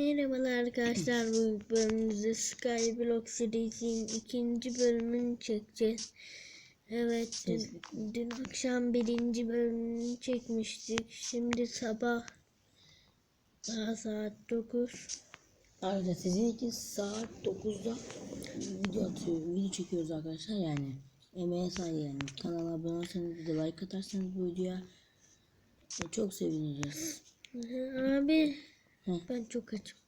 Merhabalar arkadaşlar bu bölümümüzde Skyblock serisinin ikinci bölümünü çekeceğiz. Evet dün, dün akşam birinci bölümünü çekmiştik. Şimdi sabah daha saat 9. Arkadaşlar sizin için saat 9'da video atıyor, video çekiyoruz arkadaşlar yani. Emeğe saygı yani. Kanala abone olursanız bir de like atarsanız bu videoya e, çok sevineceğiz. Abi Ben çok açım.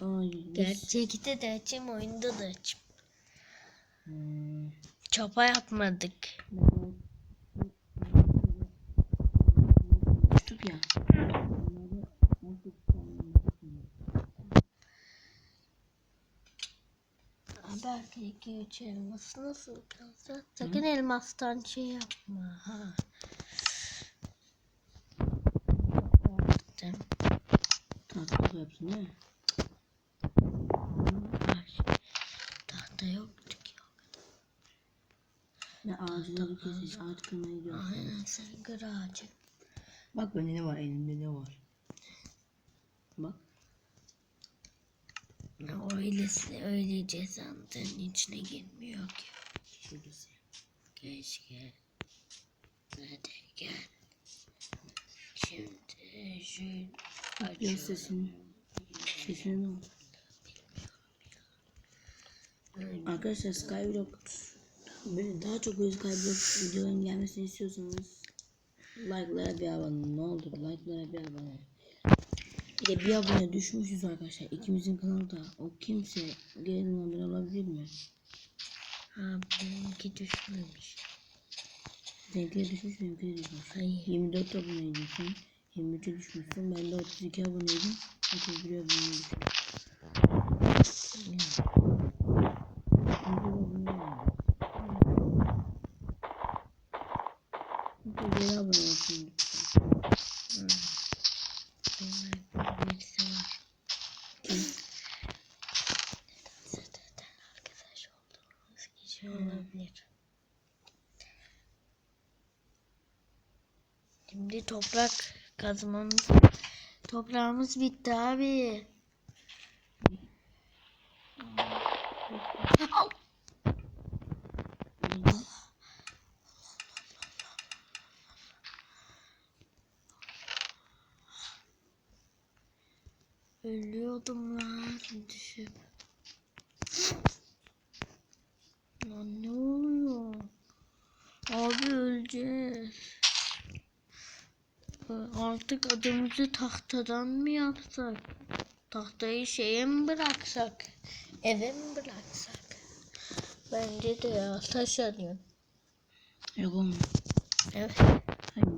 Ay, Gerçekte de açım oyunda da açım. Hmm, Çapa yapmadık. Konuştuk ya. Onları 18 tane Abi artık 2 3 elması nasıl kalacak? Sakın elmastan şey yapma. Ha. Yaptım. Var. Tahta yoktu ki o kadar. Ve ağaçları keseceğiz. Ağaç kırmaya gidiyoruz. Aynen sen kır ağacı. Bak bende ne var elimde ne var. Bak. Öylesi öylece sandığın içine girmiyor ki. Şurası. Keşke. Hadi gel. Şimdi şu açıyorum. sesini. Ne oldu? Arkadaşlar Skyblock böyle daha çok böyle Skyblock videoların gelmesini istiyorsanız like'lara bir abone ne olur like'lara bir abone. Bir de bir abone düşmüşüz arkadaşlar. İkimizin kanalı da o kimse gelin abone olabilir mi? Ha benimki düşmemiş. De düşmüş benimki de düşmüş. Hayır. 24 aboneydin sen. 23'e düşmüşsün. Ben de 32 aboneydim. 31 aboneydim. Geri abone olsun. Olabilir. Şimdi toprak kazmamız toprağımız bitti abi. Au! Ölüyordum lan düşüp. Lan ne oluyor? Abi öleceğiz. Artık adımızı tahtadan mı yapsak? Tahtayı şeye mi bıraksak? Eve mi bıraksak? Bence de ya taş arıyorum. Yok olmuyor. Evet. Hayır.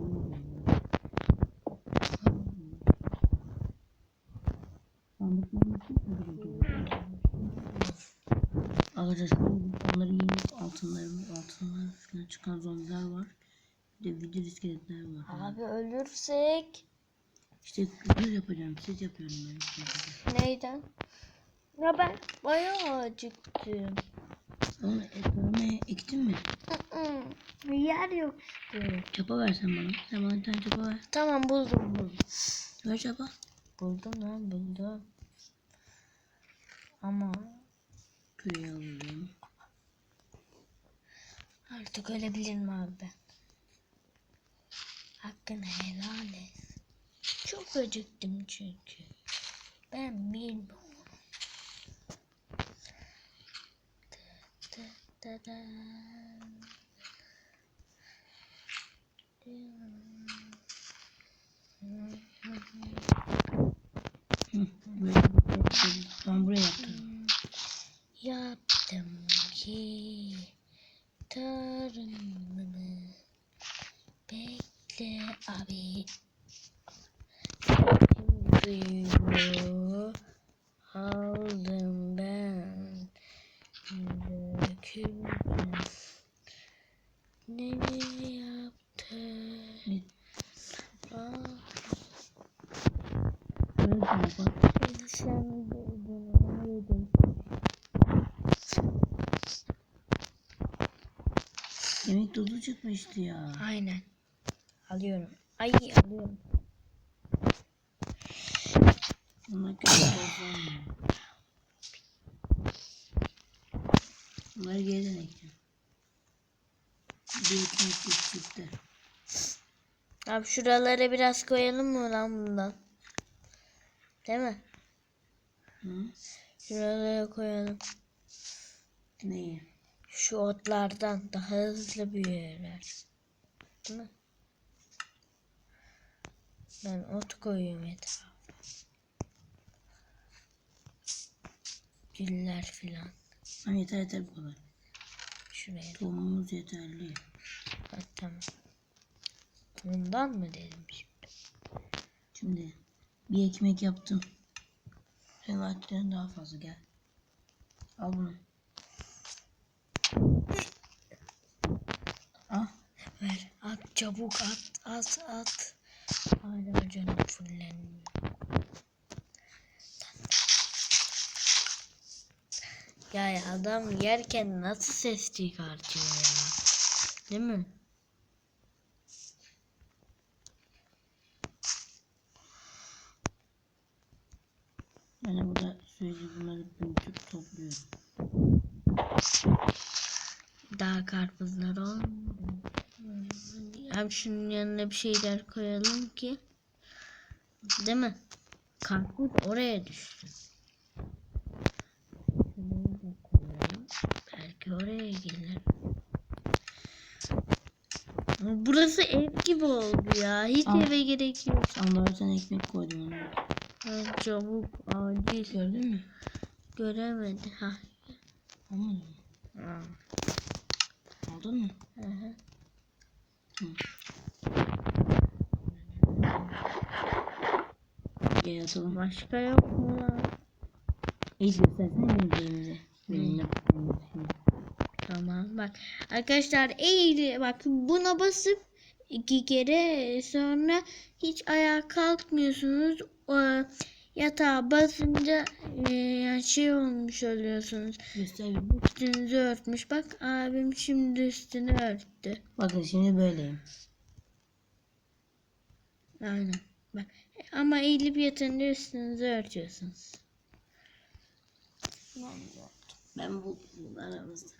Arkadaşlar onları yeni altınlarım altınlar falan çıkan zombiler var. De video iskeletler var. Abi ölürsek İşte böyle yapacağım. Siz yapıyorum ben. neyden? Ya ben bayağı acıktım. Onu ekmeğe ektin mi? Bir yer yok işte. Çapa versen bana. Sen bana bir tane çapa ver. Tamam buldum buldum. Ver çapa. Buldum lan buldum. Ama Küreği alıyorum. artık ölebilirim abi ben. Hakkını helal et. Çok acıktım çünkü. Ben bilmiyorum. Da. Ben buraya yaptım. Yaptım ki tarımını bekle abi. Suyunu aldım ben döküldüm. Ne yaptı? Sen bunu. Yemek tuzu çıkmıştı ya. Aynen. Alıyorum. Ay alıyorum. Bunlar Bunları geriden. Bir ekmek çıktı. Abi şuralara biraz koyalım mı lan bundan? Değil mi? Hı? Şuralara koyalım. Neyi? Şu otlardan daha hızlı büyürler. Değil mi? Ben ot koyuyorum etrafa. Güller filan. Ama yeter yeter bu kadar. Şuraya. Tohumumuz yeterli. Ha, tamam. Bundan mı dedim şimdi? Şimdi bir ekmek yaptım. Rivayetlerin daha fazla gel. Al bunu. Al. Ver at çabuk at at at. Hala canım fullenmiyor. Ya, adam yerken nasıl ses çıkartıyor ya? Değil mi? Ben de burada sürekli bunları büyütüp topluyorum. Daha karpuzlar olmadı. Abi şunun yanına bir şeyler koyalım ki. Değil mi? Karpuz oraya düştü. Belki oraya gelir. Burası ev gibi oldu ya. Hiç Al. eve gerek yok. Bir tane ekmek koydum ona. Ha, çabuk acil. Gördün mü? Göremedi. Ha. Olmadı mı? ha. Aldın mı? Hı hı. Atalım. Başka yok mu lan? Benim. Benim de Tamam bak arkadaşlar eğri bak buna basıp iki kere sonra hiç ayağa kalkmıyorsunuz. O, yatağa basınca e, yani şey olmuş oluyorsunuz. Göster bir. Üstünüzü örtmüş. Bak abim şimdi üstünü örttü. Bakın şimdi böyleyim. Aynen. Bak ama eğilip yatınca üstünüzü örtüyorsunuz. Ben bu, bu aramızda.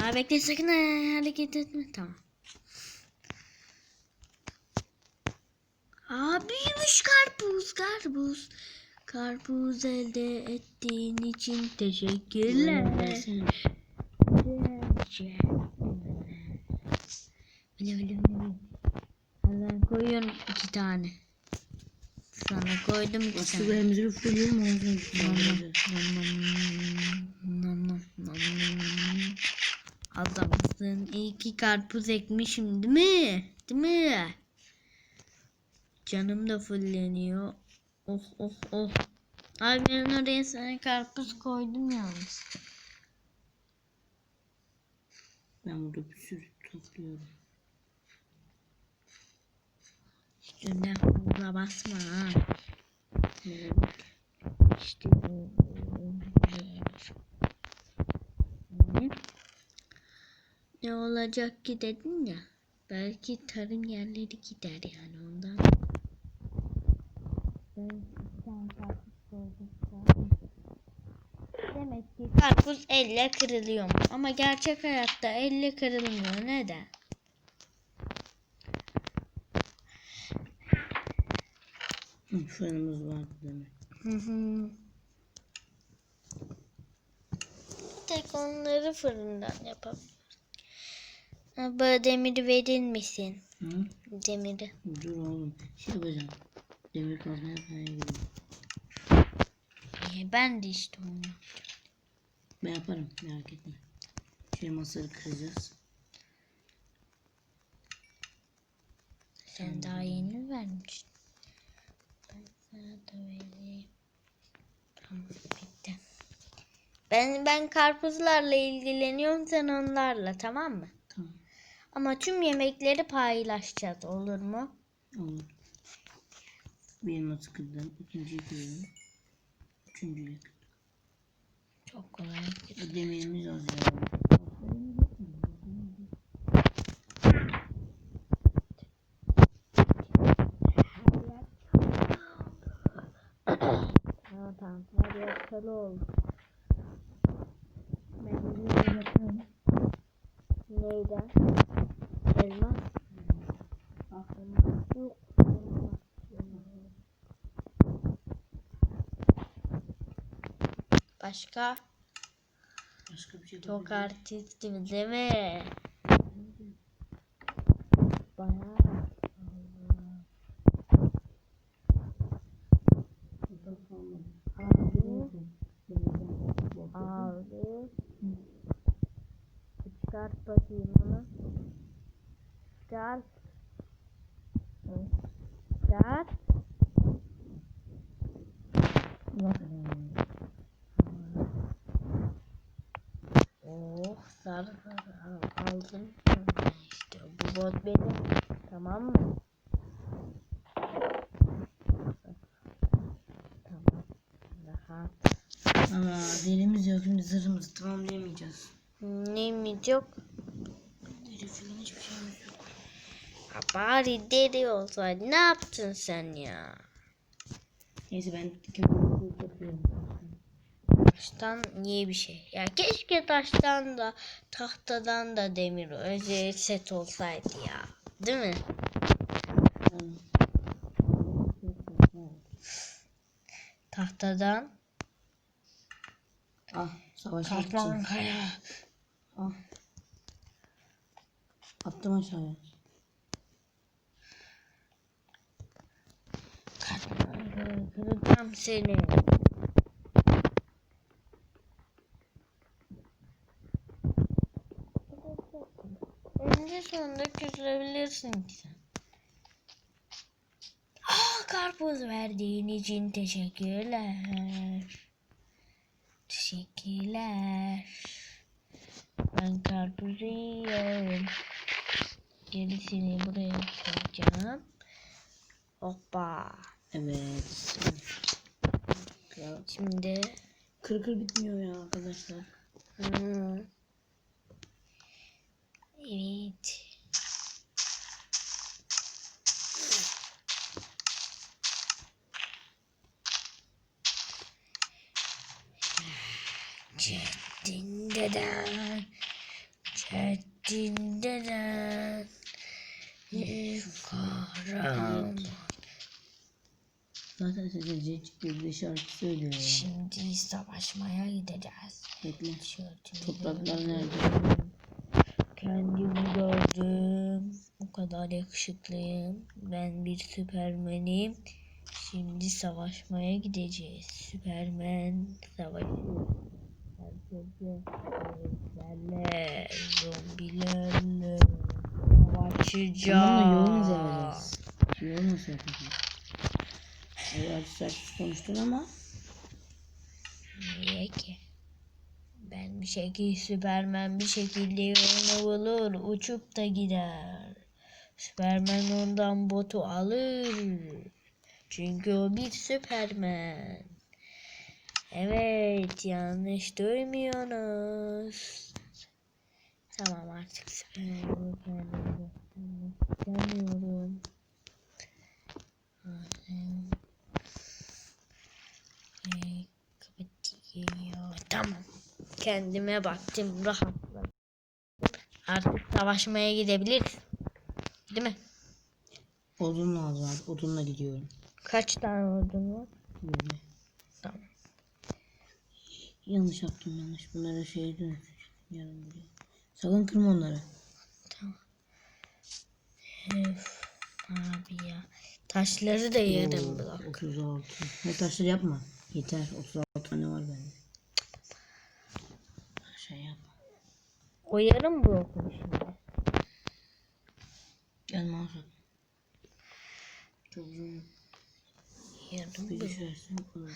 Aa, bekle sakın ha- hareket etme. Tamam. Aa büyümüş karpuz karpuz. Karpuz elde ettiğin için teşekkürler. Hemen koyuyorum iki tane. Sana koydum iki tane. elimizi bir fırlayalım nom nom nom nom. Adamsın. İyi ki karpuz ekmişim değil mi? Değil mi? Canım da fulleniyor. Oh oh oh. Abi ben oraya sana karpuz koydum yalnız. Ben burada bir sürü topluyorum. Üstünden fazla basma ha. İşte bu. Ne? Ne olacak ki dedin ya. Belki tarım yerleri gider yani ondan. Ben bir tane karpuz koydum. Demek ki karpuz elle kırılıyor ama gerçek hayatta elle kırılmıyor. Neden? Fırınımız vardı demek. Hı hı. Tek onları fırından yapabiliyoruz. Ha, Bana demiri verir misin? Hı? Demiri. Dur oğlum. Şey yapacağım. Demir kazma yapmaya gidiyorum. Ee, ben de işte onu. Ben yaparım merak etme. Şey masaları kıracağız. Sen daha yeni vermiştin. Ben sana da vereyim. Tamam bitti. Ben ben karpuzlarla ilgileniyorum sen onlarla tamam mı? Tamam. Ama tüm yemekleri paylaşacağız olur mu? Olur. Bir elması kırdım. İkinciyi kırıyorum. Üçüncüyü kırdım. Çok kolay. Ödemeğimiz az ya. tamam tamam. Hadi yakalı ol. Ben bunu şey yapayım. Neyden? Elma. Başka? Başka bir şey Çok artistim değil mi? Bayağı. Abi. Abi. Çıkart bakayım onu. Çıkart. Oh sarı sarı al- aldım. Bot benim. Tamam mı? Tamam. Rahat. Ama derimiz yok şimdi zırhımızı tamamlayamayacağız. Neyimiz yok? Deri falan hiçbir şeyimiz yok. Ha, bari deri olsaydı. Ne yaptın sen ya? Neyse ben kömür yapıyorum. Taştan iyi bir şey. Ya keşke taştan da tahtadan da demir özel set olsaydı ya. Değil mi? Tahtadan Ah savaşmak için. Katman kaya. Ah. Attım aşağıya. Kıracağım seni. Sonunda küsebilirsin ki sen. Ah karpuz verdiğin için teşekkürler. Teşekkürler. Ben karpuzu yiyorum. Gerisini buraya koyacağım. Hoppa. Evet. Şimdi kır kır bitmiyor ya arkadaşlar. hmm. Evet. Çetin deden. Yukarı. Zaten size Cecik diye bir şarkı söylüyor ya. Şimdi savaşmaya gideceğiz. Bekle. Tişörtümü Topraklar gördüm. nerede? Kendimi gördüm. O kadar yakışıklıyım. Ben bir süpermenim. Şimdi savaşmaya gideceğiz. Süpermen savaşıyor. Herkese zombilerle savaşacağız. Bununla yol mu yapacağız? Yol nasıl yapacağız? Evet saçsız konuştun ama Niye ki? Ben bir şekilde Süpermen bir şekilde yolunu bulur. Uçup da gider. Süpermen ondan botu alır. Çünkü o bir Süpermen. Evet yanlış duymuyorsunuz. Tamam artık kapatıyor. Tamam. Kendime baktım rahatladım. Artık savaşmaya gidebiliriz. Değil mi? odun lazım. Odunla gidiyorum. Kaç tane odun var? Böyle. Tamam. Yanlış yaptım yanlış. Dönüştüreceğim. Yarın buraya. Sakın kırma onları. Öf, abi ya. Taşları da Oo, bırak. 36. Ne taşları yapma. Yeter. 36 tane var bende. Şey yapma. O yarım blok mu şimdi? Gel mağaza. Çok uzun. Yarım blok.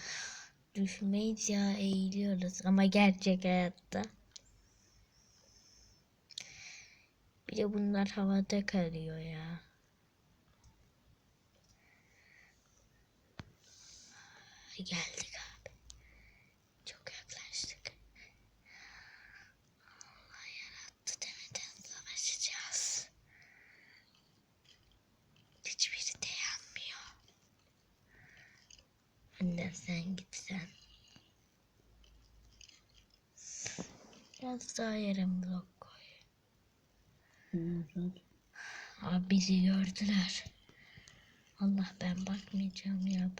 Düşmeyiz ya eğiliyoruz ama gerçek hayatta. Bir de bunlar havada kalıyor ya. Geldik abi. Çok yaklaştık. Allah yarattı demeden savaşacağız. Hiçbiri de yanmıyor. Önden sen git sen. biraz daha yarım blok koy. Abi bizi gördüler. Allah ben bakmayacağım ya.